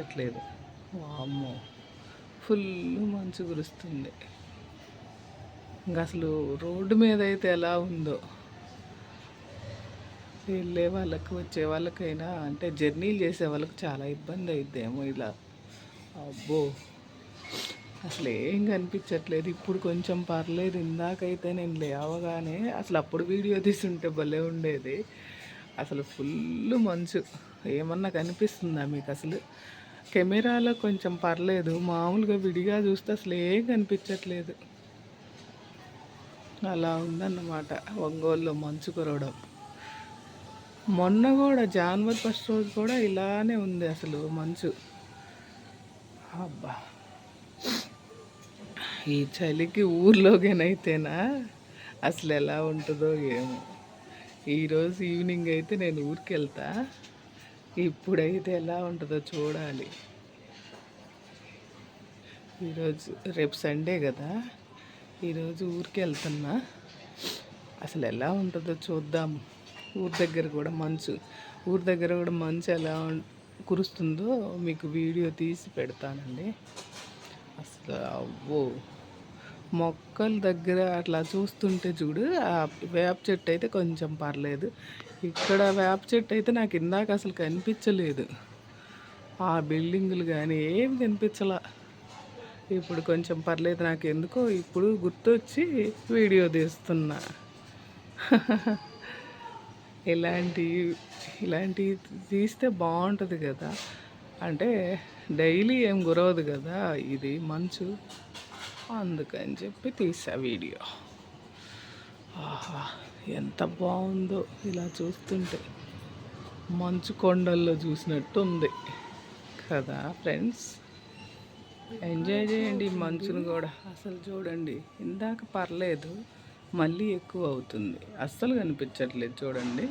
కనిపించట్లేదు వామ్మో ఫుల్ మంచు కురుస్తుంది. ఇంకా అసలు రోడ్డు మీద అయితే ఎలా ఉందో. వెళ్ళే వాళ్ళకి వచ్చే వాళ్ళకైనా అంటే జర్నీలు చేసే వాళ్ళకి చాలా ఇబ్బంది అయిద్దేమో ఇలా. అబ్బో. అసలు ఏం కనిపించట్లేదు. ఇప్పుడు కొంచెం పర్లేదు. ఇందాకైతే నేను లేవగానే అసలు అప్పుడు వీడియో తీసుంటే భలే ఉండేది. అసలు ఫుల్ మంచు. ఏమన్నా కనిపిస్తుందా మీకు అసలు? కెమెరాలో కొంచెం పర్లేదు. మామూలుగా విడిగా చూస్తే అసలు ఏం కనిపించట్లేదు. అలా ఉందన్నమాట ఒంగోలులో మంచు కురవడం. మొన్న కూడా జాన్వరి ఫస్ట్ రోజు కూడా ఇలానే ఉంది అసలు మంచు. అబ్బా! ఈ చలికి ఊర్లోకేనైతేనా అసలు ఎలా ఉంటుందో ఏమో. ఈరోజు ఈవినింగ్ అయితే నేను ఊరికి వెళ్తా ఇప్పుడైతే ఎలా ఉంటుందో చూడాలి. ఈరోజు రేపు సండే కదా. ఈరోజు ఊరికి వెళ్తున్నా. అసలు ఎలా ఉంటుందో చూద్దాం ఊరి దగ్గర కూడా మంచు ఊరి దగ్గర కూడా మంచు ఎలా కురుస్తుందో మీకు వీడియో తీసి పెడతానండి. అసలు అవ్వో! మొక్కల దగ్గర అట్లా చూస్తుంటే చూడు ఆ వేప చెట్టు అయితే కొంచెం పర్లేదు. ఇక్కడ వేప చెట్టు అయితే నాకు ఇందాక అసలు కనిపించలేదు. ఆ బిల్డింగులు కానీ ఏం కనిపించలా. ఇప్పుడు కొంచెం పర్లేదు నాకు ఎందుకో ఇప్పుడు గుర్తొచ్చి వీడియో తీస్తున్నా. ఇలాంటి ఇలాంటివి తీస్తే బాగుంటుంది కదా. అంటే డైలీ ఏం గురవదు కదా ఇది మంచు. అందుకని చెప్పి తీసా వీడియో. ఆహా. ఎంత బాగుందో ఇలా చూస్తుంటే. మంచు కొండల్లో చూసినట్టు ఉంది కదా ఫ్రెండ్స్? ఎంజాయ్ చేయండి మంచుని మంచును కూడా. అసలు చూడండి ఇందాక పర్లేదు మళ్ళీ ఎక్కువ అవుతుంది. అస్సలు కనిపించట్లేదు చూడండి.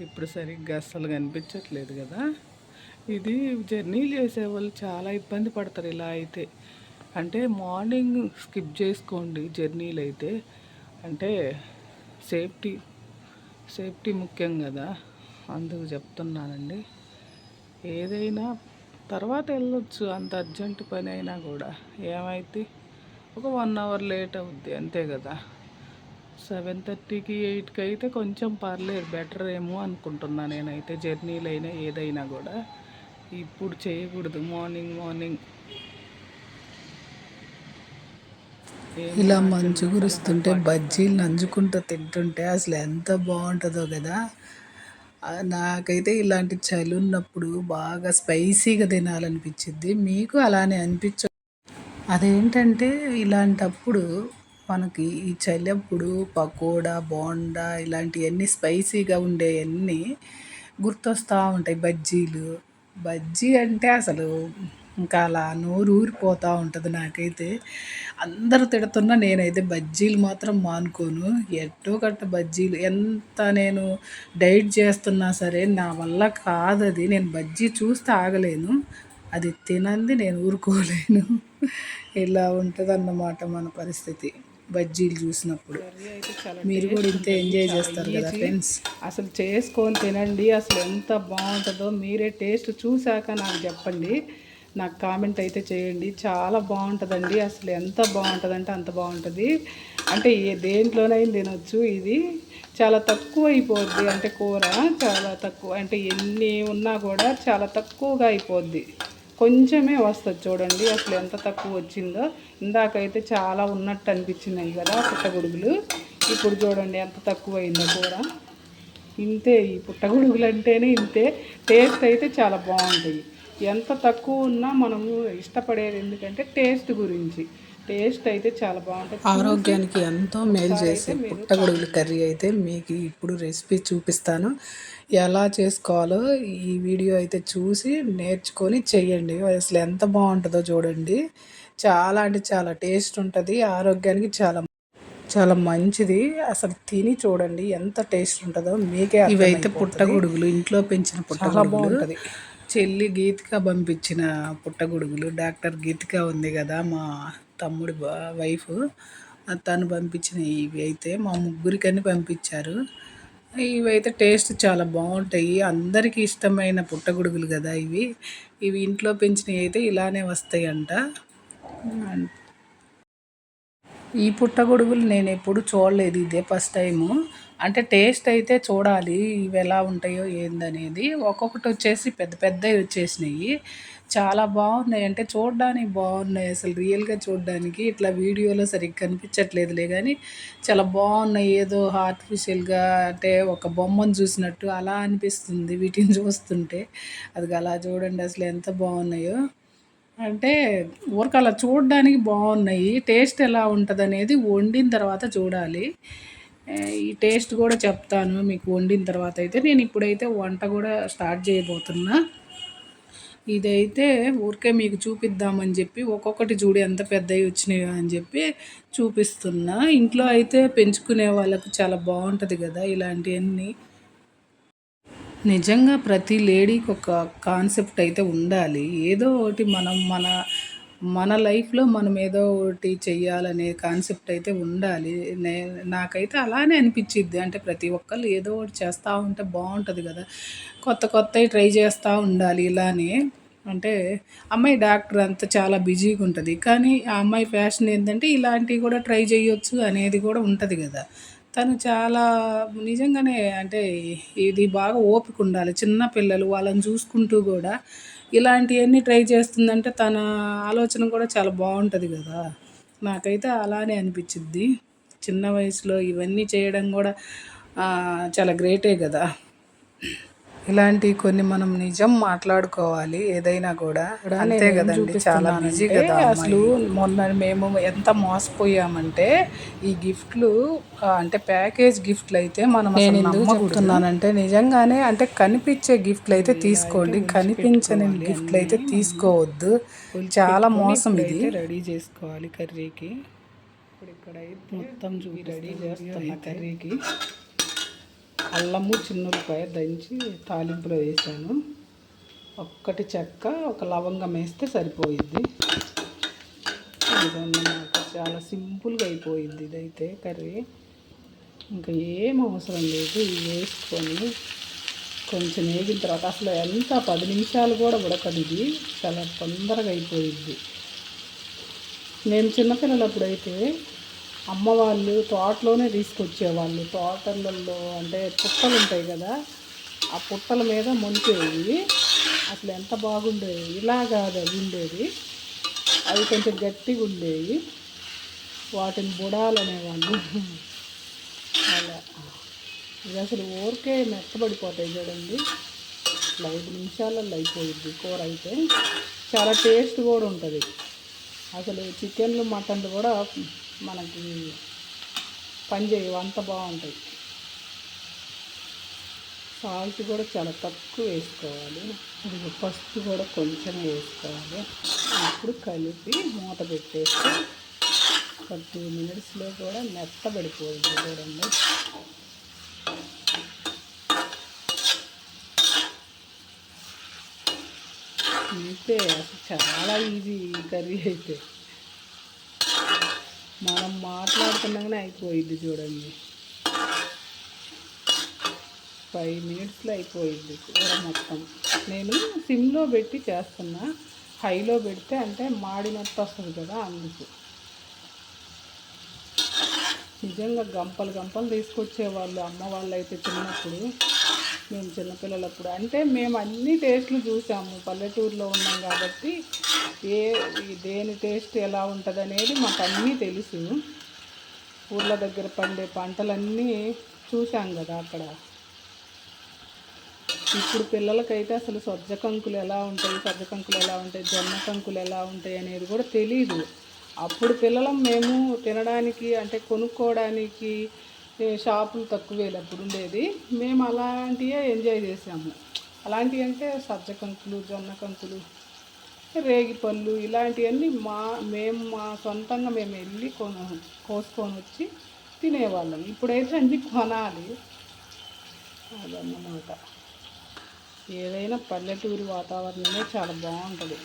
ఇప్పుడు సరిగ్గా అస్సలు కనిపించట్లేదు కదా. ఇది జర్నీలు చేసే వాళ్ళు చాలా ఇబ్బంది పడతారు ఇలా అయితే. అంటే మార్నింగ్ స్కిప్ చేసుకోండి జర్నీలు అయితే అంటే సేఫ్టీ సేఫ్టీ ముఖ్యం కదా. అందుకు చెప్తున్నానండి. ఏదైనా తర్వాత వెళ్ళొచ్చు అంత అర్జెంట్ పని అయినా కూడా. ఏమైతే ఒక వన్ అవర్ లేట్ అవుద్ది అంతే కదా. సెవెన్ థర్టీకి ఎయిట్కి అయితే కొంచెం పర్లేదు బెటర్ ఏమో అనుకుంటున్నా నేనైతే. జర్నీలైనా ఏదైనా కూడా. ఇప్పుడు చేయకూడదు. మార్నింగ్ మార్నింగ్ ఇలా మంచు కురుస్తుంటే బజ్జీలు నంజుకుంటూ తింటుంటే అసలు ఎంత బాగుంటుందో కదా. నాకైతే ఇలాంటి చలి ఉన్నప్పుడు బాగా స్పైసీగా తినాలనిపించింది మీకు అలానే అనిపించ అదేంటంటే ఇలాంటప్పుడు మనకి ఈ చలి అప్పుడు పకోడా బోండా ఇలాంటివన్నీ స్పైసీగా ఉండేవన్నీ గుర్తొస్తూ ఉంటాయి బజ్జీలు. బజ్జీ అంటే అసలు ఇంకా అలా నోరు ఊరిపోతూ ఉంటుంది నాకైతే. అందరూ తిడుతున్నా నేనైతే బజ్జీలు మాత్రం మానుకోను. ఎట్టో కట్ట బజ్జీలు. ఎంత నేను డైట్ చేస్తున్నా సరే నా వల్ల కాదది. నేను బజ్జీ చూస్తే ఆగలేను. అది తినంది నేను ఊరుకోలేను. ఇలా ఉంటుంది అన్నమాట మన పరిస్థితి బజ్జీలు చూసినప్పుడు. మీరు కూడా ఇంతే ఎంజాయ్ చేస్తారు కదా ఫ్రెండ్స్? అసలు చేసుకొని తినండి. అసలు ఎంత బాగుంటుందో మీరే టేస్ట్ చూశాక నాకు చెప్పండి. నాకు కామెంట్ అయితే చేయండి. చాలా బాగుంటుందండి. అసలు ఎంత బాగుంటుందంటే అంత బాగుంటుంది. అంటే ఏ దేంట్లోనైనా తినొచ్చు ఇది. చాలా తక్కువ అయిపోద్ది అంటే కూర చాలా తక్కువ అంటే ఎన్ని ఉన్నా కూడా చాలా తక్కువగా అయిపోద్ది. కొంచెమే వస్తుంది చూడండి. అసలు ఎంత తక్కువ వచ్చిందో. ఇందాకైతే చాలా ఉన్నట్టు అనిపించినాయి కదా పుట్టగొడుగులు. ఇప్పుడు చూడండి ఎంత తక్కువ అయిందో కూర. ఇంతే ఈ పుట్టగొడుగులు అంటేనే ఇంతే. టేస్ట్ అయితే చాలా బాగుంటాయి. ఎంత తక్కువ ఉన్నా మనము ఇష్టపడేది ఎందుకంటే టేస్ట్ గురించి. టేస్ట్ అయితే చాలా బాగుంటుంది. ఆరోగ్యానికి ఎంతో మేలు చేసే పుట్టగొడుగుల కర్రీ అయితే మీకు ఇప్పుడు రెసిపీ చూపిస్తాను. ఎలా చేసుకోవాలో ఈ వీడియో అయితే చూసి నేర్చుకొని చెయ్యండి. అసలు ఎంత బాగుంటుందో చూడండి. చాలా అంటే చాలా టేస్ట్ ఉంటుంది. ఆరోగ్యానికి చాలా చాలా మంచిది. అసలు తిని చూడండి ఎంత టేస్ట్ ఉంటుందో మీకే ఇవైతే పుట్టగొడుగులు ఇంట్లో పెంచిన పుట్టగొడుగులు. బాగుంటుంది. చెల్లి గీతిక పంపించిన పుట్టగొడుగులు. డాక్టర్ గీతిక ఉంది కదా మా తమ్ముడి వైఫ్. తను పంపించిన ఇవి అయితే మా ముగ్గురికని పంపించారు. ఇవైతే టేస్ట్ చాలా బాగుంటాయి. అందరికీ ఇష్టమైన పుట్టగొడుగులు కదా ఇవి. ఇవి ఇంట్లో పెంచినవి అయితే ఇలానే వస్తాయంట. ఈ పుట్టగొడుగులు నేను ఎప్పుడు చూడలేదు ఇదే ఫస్ట్ టైము. అంటే టేస్ట్ అయితే చూడాలి ఇవి ఎలా ఉంటాయో ఏందనేది. ఒక్కొక్కటి వచ్చేసి పెద్ద పెద్దవి వచ్చేసినాయి. చాలా బాగున్నాయి. అంటే చూడడానికి బాగున్నాయి. అసలు రియల్గా చూడడానికి ఇట్లా వీడియోలో సరిగ్గా కనిపించట్లేదులే కానీ చాలా బాగున్నాయి. ఏదో ఆర్టిఫిషియల్గా అంటే ఒక బొమ్మను చూసినట్టు అలా అనిపిస్తుంది వీటిని చూస్తుంటే. అది అలా చూడండి అసలు ఎంత బాగున్నాయో. అంటే ఊరికి అలా చూడడానికి బాగున్నాయి. టేస్ట్ ఎలా ఉంటుంది అనేది వండిన తర్వాత చూడాలి. ఈ టేస్ట్ కూడా చెప్తాను మీకు వండిన తర్వాత అయితే. నేను ఇప్పుడైతే వంట కూడా స్టార్ట్ చేయబోతున్నా. ఇదైతే ఊరికే మీకు చూపిద్దామని చెప్పి ఒక్కొక్కటి చూడు ఎంత పెద్దవి వచ్చినాయో అని చెప్పి చూపిస్తున్నా. ఇంట్లో అయితే పెంచుకునే వాళ్ళకు చాలా బాగుంటుంది కదా ఇలాంటివన్నీ. నిజంగా ప్రతి లేడీకి ఒక కాన్సెప్ట్ అయితే ఉండాలి. ఏదో ఒకటి మనం మన మన లైఫ్లో మనం ఏదో ఒకటి చెయ్యాలనే కాన్సెప్ట్ అయితే ఉండాలి. నే నాకైతే అలానే అనిపించిద్ది అంటే ప్రతి ఒక్కళ్ళు ఏదో ఒకటి చేస్తూ ఉంటే బాగుంటుంది కదా. కొత్త కొత్తవి ట్రై చేస్తూ ఉండాలి ఇలానే. అంటే అమ్మాయి డాక్టర్ అంతా చాలా బిజీగా ఉంటుంది కానీ ఆ అమ్మాయి ఫ్యాషన్ ఏంటంటే ఇలాంటివి కూడా ట్రై చేయొచ్చు అనేది కూడా ఉంటుంది కదా. తను చాలా నిజంగానే అంటే ఇది బాగా ఓపిక ఉండాలి. చిన్న పిల్లలు వాళ్ళని చూసుకుంటూ కూడా ఇలాంటివన్నీ ట్రై చేస్తుందంటే తన ఆలోచన కూడా చాలా బాగుంటుంది కదా. నాకైతే అలానే అనిపించిద్ది. చిన్న వయసులో ఇవన్నీ చేయడం కూడా చాలా గ్రేటే కదా. ఇలాంటి కొన్ని మనం నిజం మాట్లాడుకోవాలి ఏదైనా కూడా. అంతే కదండి చాలా బిజీ కదా అసలు మొన్న మేము ఎంత మోసపోయామంటే ఈ గిఫ్ట్లు అంటే ప్యాకేజ్ గిఫ్ట్లు అయితే మనం నేను ఎందుకు చెప్తున్నానంటే నిజంగానే అంటే కనిపించే గిఫ్ట్లు అయితే తీసుకోండి. కనిపించని గిఫ్ట్లు అయితే తీసుకోవద్దు. చాలా మోసం ఇది. రెడీ చేసుకోవాలి కర్రీకి. ఇప్పుడు ఇక్కడ మొత్తం చూపి రెడీ చేస్తున్నా కర్రీకి. అల్లము చిన్నులపాయ దంచి తాలింపులో వేసాను. ఒక్కటి చెక్క ఒక లవంగం వేస్తే సరిపోయిద్ది. నాకు చాలా సింపుల్గా అయిపోయింది ఇదైతే కర్రీ. ఇంకా ఏం అవసరం లేదు ఇవి వేసుకొని కొంచెం వేగిన తర్వాత అసలు ఎంత పది నిమిషాలు కూడా ఉడకదు ఇది. చాలా తొందరగా అయిపోయిద్ది. నేను చిన్నపిల్లలప్పుడు అయితే అమ్మ వాళ్ళు తోటలోనే తీసుకొచ్చేవాళ్ళు. తోటలలో అంటే పుట్టలు ఉంటాయి కదా ఆ పుట్టల మీద మొలిచేవి. అసలు ఎంత బాగుండేవి. ఇలా కాదు అవి ఉండేది అవి కొంచెం గట్టిగా ఉండేవి. వాటిని బుడాలు అనేవాళ్ళు అలా. ఇది అసలు ఊరికే మెత్తబడిపోతాయి చూడండి. ఇట్లా ఐదు నిమిషాలలో అయిపోయింది కూర అయితే. చాలా టేస్ట్ కూడా ఉంటుంది. అసలు చికెన్లు మటన్లు కూడా మనకి పని చేయవు అంత బాగుంటాయి. సాల్ట్ కూడా చాలా తక్కువ వేసుకోవాలి. పసుపు కూడా కొంచెం వేసుకోవాలి. ఇప్పుడు కలిపి మూత పెట్టేసి ఒక టూ మినిట్స్లో కూడా మెత్తబడిపోయింది చూడండి. అంతే అసలు చాలా ఈజీ ఈ కర్రీ అయితే. మనం మాట్లాడుతున్నాగానే అయిపోయింది చూడండి. ఫైవ్ మినిట్స్లో అయిపోయింది కూర మొత్తం. నేను సిమ్లో పెట్టి చేస్తున్నా. హైలో పెడితే అంటే మాడినట్టు వస్తుంది కదా అందుకు. నిజంగా గంపలు గంపలు తీసుకొచ్చేవాళ్ళు అమ్మ వాళ్ళు అయితే చిన్నప్పుడు మేము చిన్నపిల్లలప్పుడు. అంటే మేము అన్ని టేస్ట్లు చూసాము. పల్లెటూరులో ఉన్నాం కాబట్టి ఏ దేని టేస్ట్ ఎలా ఉంటుంది అనేది మాకు అన్నీ తెలుసు. ఊర్ల దగ్గర పండే పంటలన్నీ చూసాం కదా అక్కడ. ఇప్పుడు పిల్లలకైతే అసలు సజ్జ కంకులు ఎలా ఉంటాయి సజ్జ కంకులు ఎలా ఉంటాయి జొన్న కంకులు ఎలా ఉంటాయి అనేది కూడా తెలియదు అప్పుడు పిల్లలం మేము తినడానికి అంటే కొనుక్కోవడానికి షాపులు తక్కువే అప్పుడు ఉండేది. మేము అలాంటివే ఎంజాయ్ చేసాము. అలాంటివి అంటే సజ్జ కంకులు జొన్న కంకులు రేగి పళ్ళు ఇలాంటివన్నీ మా మేము మా సొంతంగా మేము వెళ్ళి కొను కోసుకొని వచ్చి తినేవాళ్ళం. ఇప్పుడైతే అన్ని కొనాలి. అదన్నమాట. ఏదైనా పల్లెటూరి వాతావరణమే చాలా బాగుంటుంది.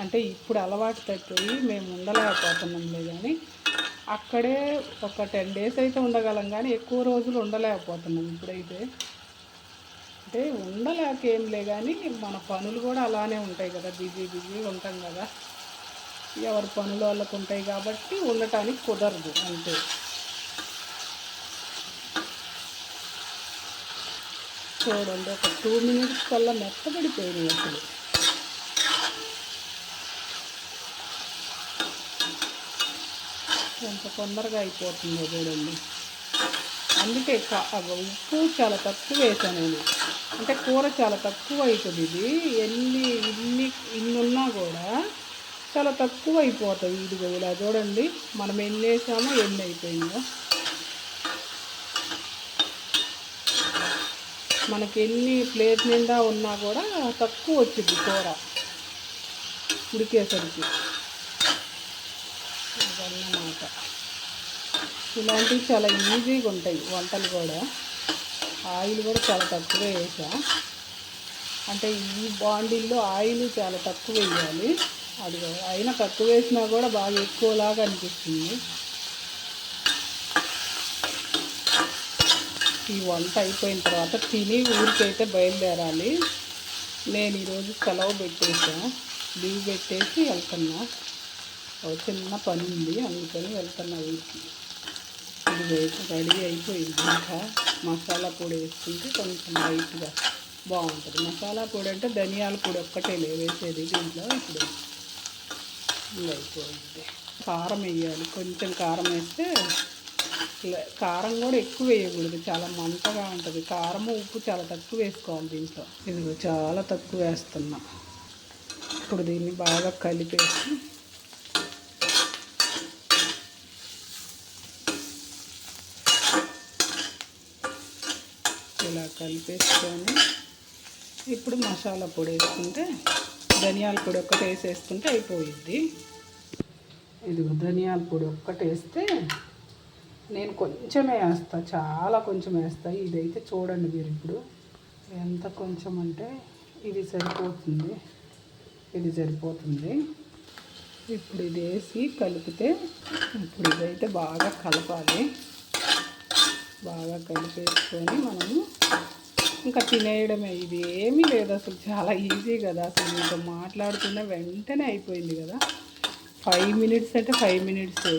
అంటే ఇప్పుడు అలవాటు తప్పిపోయి మేము ఉండలేకపోతున్నాంలే కానీ అక్కడే ఒక టెన్ డేస్ అయితే ఉండగలం కానీ ఎక్కువ రోజులు ఉండలేకపోతున్నాం ఇప్పుడైతే. అంటే ఉండలేకేంలే కానీ మన పనులు కూడా అలానే ఉంటాయి కదా బిజీ బిజీ ఉంటాం కదా. ఎవరి పనులు వాళ్ళకు ఉంటాయి కాబట్టి ఉండటానికి కుదరదు అంతే. చూడండి ఒక టూ మినిట్స్ కల్లా మెత్తబడిపోయినాయి అసలు. కొంత తొందరగా అయిపోతుందో చూడండి. అందుకే ఉప్పు చాలా తక్కువ వేసాను నేను. అంటే కూర చాలా తక్కువ అవుతుంది ఇది. ఎన్ని ఇన్ని ఇన్ని ఉన్నా కూడా చాలా తక్కువ అయిపోతుంది ఇదిగో ఇలా చూడండి. మనం ఎన్ని వేసామో ఎన్ని అయిపోయిందో. మనకి ఎన్ని ప్లేట్ నిండా ఉన్నా కూడా తక్కువ వచ్చింది కూర ఉడికేసరికి. అదన్నమాట ఇలాంటివి చాలా ఈజీగా ఉంటాయి వంటలు కూడా. ఆయిల్ కూడా చాలా తక్కువ వేసా. అంటే ఈ బాండిల్లో ఆయిల్ చాలా తక్కువ వేయాలి. అది అయినా తక్కువ వేసినా కూడా బాగా ఎక్కువలాగా అనిపిస్తుంది. ఈ వంట అయిపోయిన తర్వాత తిని ఊరికైతే బయలుదేరాలి. నేను ఈరోజు సెలవు పెట్టేసా. లీవ్ పెట్టేసి వెళ్తున్నా. ఒక చిన్న పని ఉంది అందుకని వెళ్తున్నా ఊరికి. ఇది వేసి రెడీ అయిపోయింది. ఇంకా మసాలా పొడి వేసుకుంటే కొంచెం లైట్గా బాగుంటుంది. మసాలా పొడి అంటే ధనియాల పొడి ఒక్కటే లే వేసేది దీంట్లో. ఇప్పుడు అయిపోయింది. కారం వేయాలి. కొంచెం కారం వేస్తే కారం కూడా ఎక్కువ వేయకూడదు. చాలా మంటగా ఉంటుంది. కారం ఉప్పు చాలా తక్కువ వేసుకోవాలి దీంట్లో. ఇది చాలా తక్కువ వేస్తున్నా. ఇప్పుడు దీన్ని బాగా కలిపేసి ఇలా కలిపేసుకొని ఇప్పుడు మసాలా పొడి వేసుకుంటే ధనియాల పొడి ఒక్కటి వేసేసుకుంటే అయిపోయిద్ది. ఇదిగో ధనియాల పొడి ఒక్కటి వేస్తే నేను కొంచెమే వేస్తా చాలా కొంచెం వేస్తా. ఇదైతే చూడండి మీరు ఇప్పుడు ఎంత కొంచెం అంటే ఇది సరిపోతుంది. ఇది సరిపోతుంది. ఇప్పుడు ఇది వేసి కలిపితే ఇప్పుడు ఇదైతే బాగా కలపాలి. బాగా కలిపేసుకొని మనము ఇంకా తినేయడమే. ఇది ఏమీ లేదు అసలు. చాలా ఈజీ కదా అసలు. ఇంకా మాట్లాడుతున్న వెంటనే అయిపోయింది కదా. ఫైవ్ మినిట్స్ అంటే ఫైవ్ మినిట్సే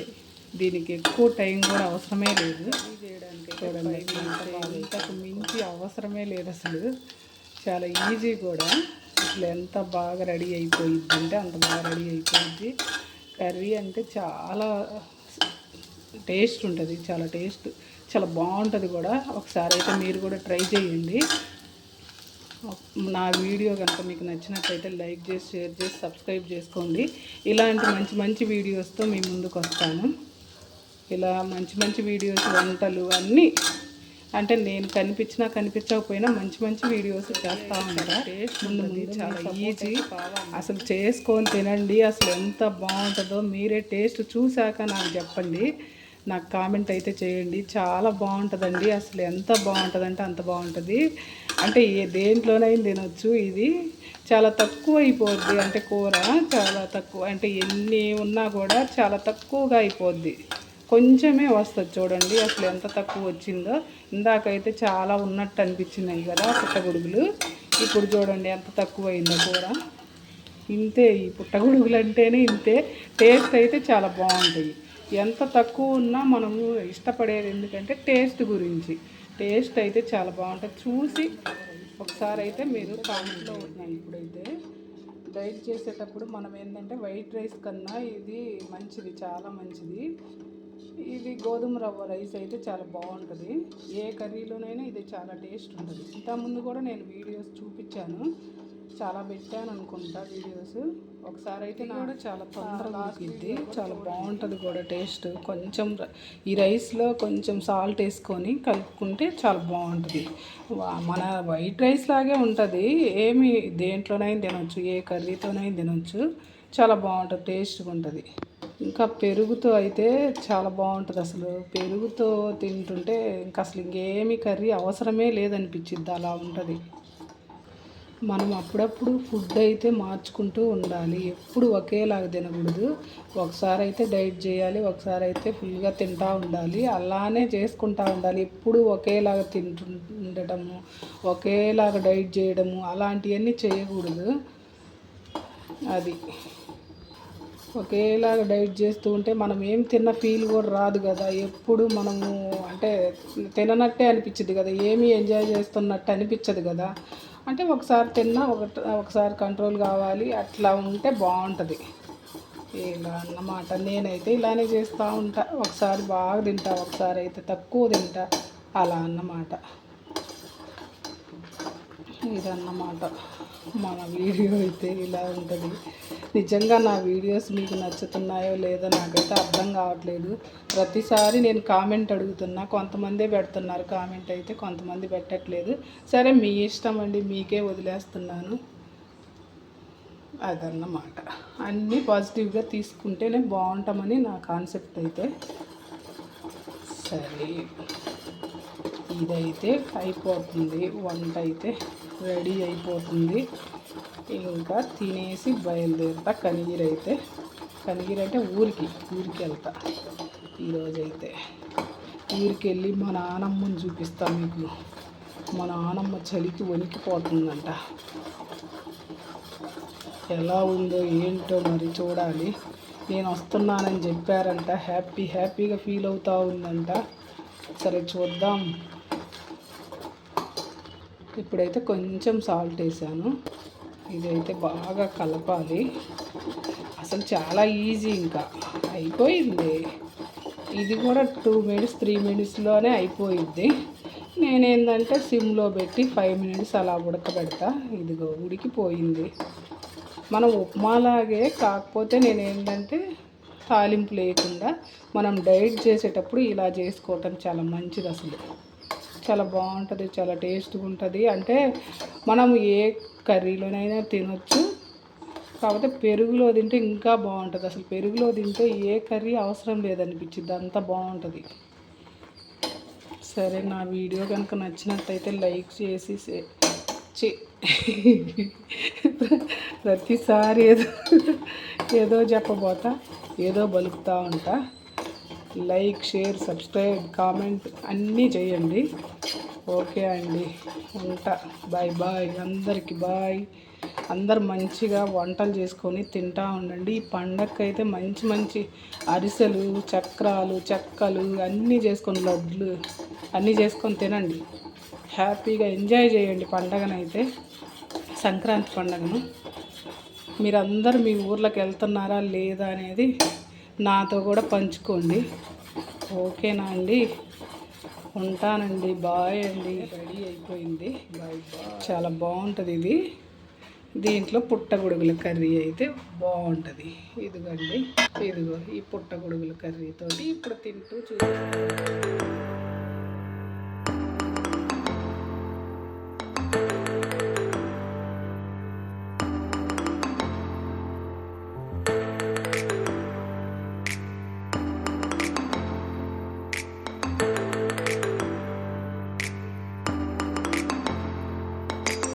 దీనికి ఎక్కువ టైం కూడా అవసరమే లేదు. చేయడానికి చూడండి ఇంతకు మించి అవసరమే లేదు అసలు. చాలా ఈజీ కూడా. అసలు ఎంత బాగా రెడీ అయిపోయింది అంటే అంత బాగా రెడీ అయిపోయింది కర్రీ అంటే చాలా టేస్ట్ ఉంటుంది. చాలా టేస్ట్. చాలా బాగుంటుంది కూడా. ఒకసారి అయితే మీరు కూడా ట్రై చేయండి. నా వీడియో కనుక మీకు నచ్చినట్లయితే లైక్ చేసి షేర్ చేసి సబ్స్క్రైబ్ చేసుకోండి. ఇలాంటి మంచి మంచి వీడియోస్తో మీ ముందుకు వస్తాను. ఇలా మంచి మంచి వీడియోస్ వంటలు అన్నీ అంటే నేను కనిపించినా కనిపించకపోయినా మంచి మంచి వీడియోస్ చేస్తూ ఉంటారా ముందు చాలా ఈజీ. అసలు చేసుకొని తినండి. అసలు ఎంత బాగుంటుందో మీరే టేస్ట్ చూశాక నాకు చెప్పండి. నాకు కామెంట్ అయితే చేయండి. చాలా బాగుంటుందండి. అసలు ఎంత బాగుంటుందంటే అంత బాగుంటుంది. అంటే ఏ దేంట్లోనైనా తినొచ్చు ఇది. చాలా తక్కువ అయిపోద్ది అంటే కూర చాలా తక్కువ అంటే ఎన్ని ఉన్నా కూడా చాలా తక్కువగా అయిపోద్ది. కొంచెమే వస్తుంది చూడండి. అసలు ఎంత తక్కువ వచ్చిందో. ఇందాకైతే చాలా ఉన్నట్టు అనిపించినాయి కదా పుట్టగొడుగులు. ఇప్పుడు చూడండి ఎంత తక్కువ అయిందో కూర. ఇంతే ఈ పుట్టగొడుగులు అంటేనే ఇంతే. టేస్ట్ అయితే చాలా బాగుంటాయి. ఎంత తక్కువ ఉన్నా మనము ఇష్టపడేది ఎందుకంటే టేస్ట్ గురించి. టేస్ట్ అయితే చాలా బాగుంటుంది. చూసి ఒకసారి అయితే మీరు కామెంట్లో ఉన్నాయి ఇప్పుడైతే. డైట్ చేసేటప్పుడు మనం ఏంటంటే వైట్ రైస్ కన్నా ఇది మంచిది చాలా మంచిది. ఇది గోధుమ రవ్వ రైస్ అయితే చాలా బాగుంటుంది. ఏ కర్రీలోనైనా ఇది చాలా టేస్ట్ ఉంటుంది. ఇంతకుముందు కూడా నేను వీడియోస్ చూపించాను. చాలా పెట్టాను అనుకుంటా వీడియోస్ ఒకసారి అయితే కూడా చాలా తొందరగా ఉడికిద్ది చాలా బాగుంటుంది కూడా టేస్ట్. కొంచెం ఈ రైస్లో కొంచెం సాల్ట్ వేసుకొని కలుపుకుంటే చాలా బాగుంటుంది. మన వైట్ రైస్ లాగే ఉంటుంది. ఏమి దేంట్లోనైనా తినొచ్చు ఏ కర్రీతోనైనా తినొచ్చు. చాలా బాగుంటుంది టేస్ట్గా ఉంటుంది. ఇంకా పెరుగుతో అయితే చాలా బాగుంటుంది అసలు. పెరుగుతో తింటుంటే ఇంకా అసలు ఇంకేమి కర్రీ అవసరమే లేదనిపించిద్ది అలా ఉంటుంది. మనం అప్పుడప్పుడు ఫుడ్ అయితే మార్చుకుంటూ ఉండాలి. ఎప్పుడు ఒకేలాగా తినకూడదు. ఒకసారి అయితే డైట్ చేయాలి ఒకసారి అయితే ఫుల్గా తింటూ ఉండాలి. అలానే చేసుకుంటూ ఉండాలి. ఎప్పుడు ఒకేలాగా తింటు ఉండటము ఒకేలాగా డైట్ చేయడము అలాంటివన్నీ చేయకూడదు. అది. ఒకేలాగా డైట్ చేస్తూ ఉంటే మనం ఏం తిన్న ఫీల్ కూడా రాదు కదా. ఎప్పుడు మనము అంటే తిననట్టే అనిపించింది కదా. ఏమీ ఎంజాయ్ చేస్తున్నట్టు అనిపించదు కదా. అంటే ఒకసారి తిన్నా ఒక ఒకసారి కంట్రోల్ కావాలి అట్లా ఉంటే బాగుంటుంది. ఇలా అన్నమాట. నేనైతే ఇలానే చేస్తూ ఉంటా. ఒకసారి బాగా తింటా ఒకసారి అయితే తక్కువ తింటా. అలా అన్నమాట. ఇదన్నమాట. మన వీడియో అయితే ఇలా ఉంటుంది. నిజంగా నా వీడియోస్ మీకు నచ్చుతున్నాయో లేదో నాకైతే అర్థం కావట్లేదు. ప్రతిసారి నేను కామెంట్ అడుగుతున్నా. కొంతమందే పెడుతున్నారు కామెంట్ అయితే కొంతమంది పెట్టట్లేదు. సరే మీ ఇష్టం అండి మీకే వదిలేస్తున్నాను. అదన్నమాట. అన్నీ పాజిటివ్గా తీసుకుంటేనే బాగుంటామని నా కాన్సెప్ట్ అయితే. సరే. ఇదైతే అయిపోతుంది. వంట అయితే రెడీ అయిపోతుంది. ఇంకా తినేసి బయలుదేరుతా. కనిగిరి అయితే కనిగిరి అంటే ఊరికి ఊరికి వెళ్తా. ఈరోజైతే ఊరికి వెళ్ళి మా నానమ్మని చూపిస్తా మీకు. మా నానమ్మ చలికి వణికిపోతుందంట. ఎలా ఉందో ఏంటో మరి చూడాలి. నేను వస్తున్నానని చెప్పారంట. హ్యాపీ హ్యాపీగా ఫీల్ అవుతూ ఉందంట. సరే చూద్దాం. ఇప్పుడైతే కొంచెం సాల్ట్ వేసాను. ఇదైతే బాగా కలపాలి. అసలు చాలా ఈజీ ఇంకా. అయిపోయింది. ఇది కూడా టూ మినిట్స్ త్రీ మినిట్స్లోనే అయిపోయింది నేనేంటంటే సిమ్లో పెట్టి ఫైవ్ మినిట్స్ అలా ఉడకబెడతా. ఇదిగో ఉడికిపోయింది. మనం ఉప్మాలాగే కాకపోతే నేను ఏంటంటే తాలింపు లేకుండా మనం డైట్ చేసేటప్పుడు ఇలా చేసుకోవటం చాలా మంచిది అసలు చాలా బాగుంటుంది చాలా టేస్ట్గా ఉంటుంది. అంటే మనం ఏ కర్రీలోనైనా తినొచ్చు. కాకపోతే పెరుగులో తింటే ఇంకా బాగుంటుంది. అసలు పెరుగులో తింటే ఏ కర్రీ అవసరం లేదనిపించింది అంత బాగుంటుంది. సరే నా వీడియో కనుక నచ్చినట్టయితే లైక్ చేసి ప్రతిసారి ఏదో ఏదో చెప్పబోతా ఏదో బలుపుతూ ఉంటా. లైక్ షేర్ సబ్స్క్రైబ్ కామెంట్ అన్నీ చేయండి. ఓకే అండి. ఉంటా. Bye bye. అందరికి బాయ్. అందరు మంచిగా వంటలు చేసుకొని తింటా ఉండండి. ఈ పండగకి అయితే మంచి మంచి అరిసెలు చక్రాలు చెక్కలు అన్నీ చేసుకొని లడ్లు అన్నీ చేసుకొని తినండి. హ్యాపీగా ఎంజాయ్ చేయండి పండగనైతే. సంక్రాంతి పండగను. మీరందరూ మీ ఊర్లోకి వెళ్తున్నారా లేదా అనేది నాతో కూడా పంచుకోండి. ఓకేనా అండి? ఉంటానండి. బాయ్ అండి. రెడీ అయిపోయింది. బాయ్. చాలా బాగుంటుంది ఇది. దీంట్లో పుట్టగొడుగుల కర్రీ అయితే బాగుంటుంది. ఇదిగోండి. ఇదిగో ఈ పుట్టగొడుగుల కర్రీతోటి ఇప్పుడు తింటూ చూసి